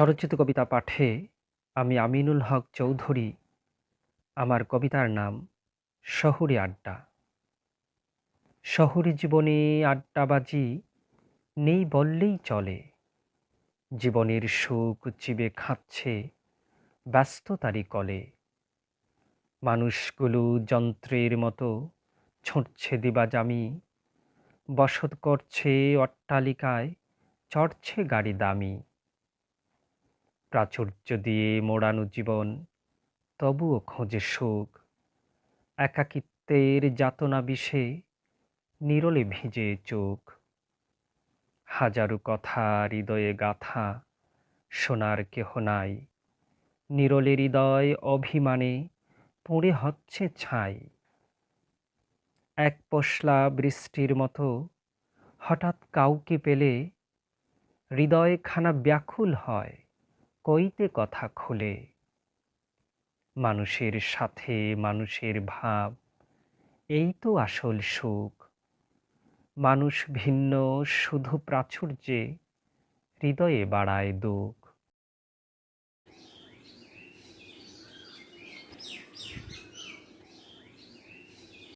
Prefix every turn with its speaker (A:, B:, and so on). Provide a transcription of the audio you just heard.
A: স্বরচিত কবিতা পাঠে আমি আমিনুল হক চৌধুরী। আমার কবিতার নাম শহুরে আড্ডা। শহুরে জীবনে আড্ডাবাজি নেই বললেই চলে। জীবনের সুখ চিবে খাচ্ছে ব্যস্ততারই কলে। মানুষগুলো যন্ত্রের মতো ছুটছে দিবাজামি বসত করছে অট্টালিকায়, চড়ছে গাড়ি দামি। প্রাচুর্য দিয়ে মোড়ানো জীবন, তবুও খোঁজে সুখ একাকিত্বের যাতনা বিষে নিরলে ভিজে চোখ। হাজারো কথা হৃদয়ে গাথা সোনার কেহ নাই। নিরলে হৃদয় অভিমানে পুড়ে হচ্ছে ছাই। এক পশলা বৃষ্টির মতো হঠাৎ কাউকে পেলে হৃদয় খানা ব্যাকুল হয়। কইতে কথা খুলে। মানুষের সাথে মানুষের ভাব, এই তো আসল সুখ। মানুষ ভিন্ন, শুধু প্রাচুর্যে, হৃদয়ে বাড়ায় দুঃখ।